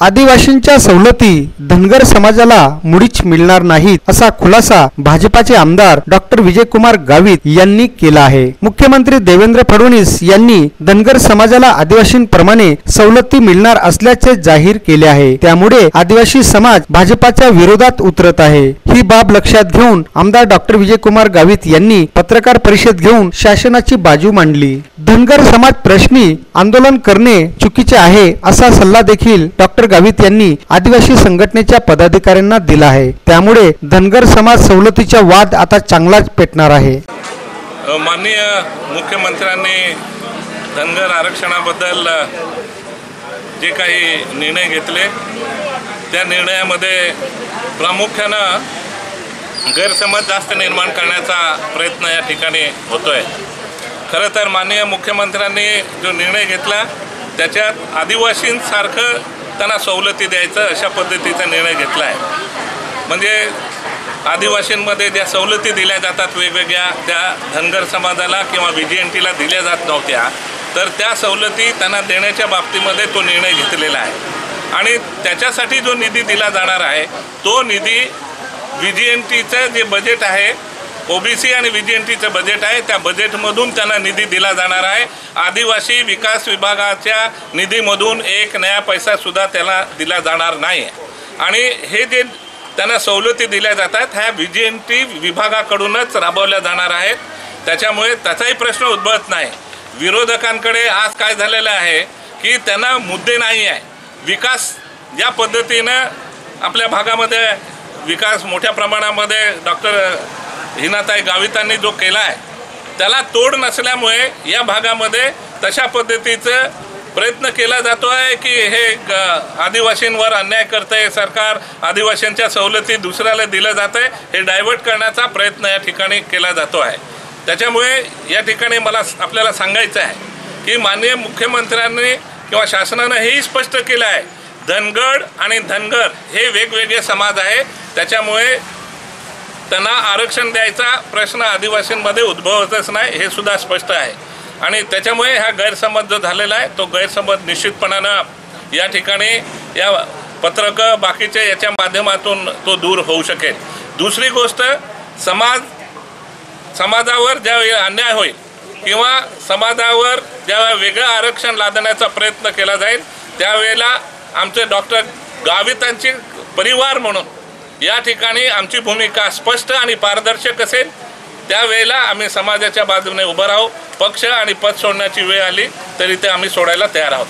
आदिवासींच्या सवलती धनगर समाजाला मुळीच मिळणार नाहीत असा खुलासा भाजपाचे आमदार डॉक्टर विजयकुमार गावित यांनी केला आहे. मुख्यमंत्री देवेंद्र फडणवीस यांनी धनगर समाजाला आदिवासींप्रमाणे सवलती मिळणार असल्याचे जाहीर केले आहे. त्यामुळे आदिवासी समाज भाजपाच्या विरोधात उतरत आहे. ही बाब लक्षात घेऊन आमदार डॉक्टर विजयकुमार गावित यांनी पत्रकार परिषद घेऊन शासनाची बाजू मांडली. धनगर समाज प्रश्नी आंदोलन करणे चुकीचे आहे असा सल्ला देखील डॉक्टर गावित यांनी आदिवासी संघटनेच्या पदाधिकाऱ्यांना दिला आहे. त्यामुळे धनगर समाज सवलतीचा वाद आता चांगलाच पेटणार आहे. माननीय मुख्यमंत्र्यांनी धनगर आरक्षणाबद्दल जे काही निर्णय घेतले त्या निर्णयामध्ये प्रामुख्यानं गैरसमज जास्त निर्माण करण्याचा प्रयत्न या ठिकाणी होतो आहे खरं तर माननीय मुख्यमंत्र्यांनी जो निर्णय घेतला त्याच्यात आदिवासींसारखं त्यांना सवलती द्यायचं अशा पद्धतीचा निर्णय घेतला आहे म्हणजे आदिवासींमध्ये ज्या सवलती दिल्या जातात वेगवेगळ्या त्या धनगर समाजाला किंवा व्ही जी एन टीला दिल्या जात नव्हत्या तर त्या सवलती त्यांना देण्याच्या बाबतीमध्ये तो निर्णय घेतलेला आहे. आणि त्याच्यासाठी जो निधी दिला जाणार आहे तो निधी व्ही जी एन टीचं जे बजेट आहे ओबीसी आणि व्ही एन टीचं बजेट आहे. त्या बजेटमधून त्यांना निधी दिला जाणार आहे. आदिवासी विकास विभागाच्या निधीमधून एक नया पैसासुद्धा त्याला दिला जाणार नाही. आणि हे जे त्यांना सवलती दिल्या जातात ह्या व्ही एन टी विभागाकडूनच राबवल्या जाणार आहेत. त्याच्यामुळे त्याचाही प्रश्न उद्भवत नाही. विरोधकांकडे आज काय झालेलं आहे की त्यांना मुद्दे नाही आहे. विकास ज्या पद्धतीनं आपल्या भागामध्ये विकास मोठ्या प्रमाणामध्ये डॉक्टर हिनाताई गावितांनी जो केला आहे त्याला तोड नसल्यामुळे या भागामध्ये तशा पद्धतीचं प्रयत्न केला जातो आहे की हे ग- आदिवासींवर अन्याय करतंय सरकार आदिवासींच्या सवलती दुसऱ्याला दिलं जातं आहे हे डायव्हर्ट करण्याचा प्रयत्न या ठिकाणी केला जातो आहे. त्याच्यामुळे या ठिकाणी मला आपल्याला सांगायचं आहे की माननीय मुख्यमंत्र्यांनी किंवा शासनानं हेही स्पष्ट केलं आहे धनगड आणि धनगर हे वेगवेगळे समाज आहे त्याच्यामुळे त्यांना आरक्षण द्यायचा प्रश्न आदिवासींमध्ये उद्भवतच नाही हे सुद्धा स्पष्ट आहे. आणि त्याच्यामुळे हा गैरसमज जो झालेला आहे तो गैरसमज निश्चितपणानं या ठिकाणी या पत्रकं बाकीचे याच्या माध्यमातून तो दूर होऊ शकेल. दुसरी गोष्ट समाज समाजावर ज्यावेळी अन्याय होईल किंवा समाजावर ज्यावेळी वेगळं आरक्षण लादण्याचा प्रयत्न केला जाईल त्यावेळेला आमचे डॉक्टर गावितांची परिवार म्हणून या ठिकाणी आमची भूमिका स्पष्ट आणि पारदर्शक असेल. त्यावेळेला आम्ही समाजाच्या बाजूने उभं राहू पक्ष आणि पद सोडण्याची वेळ आली तरी ते आम्ही सोडायला तयार आहोत.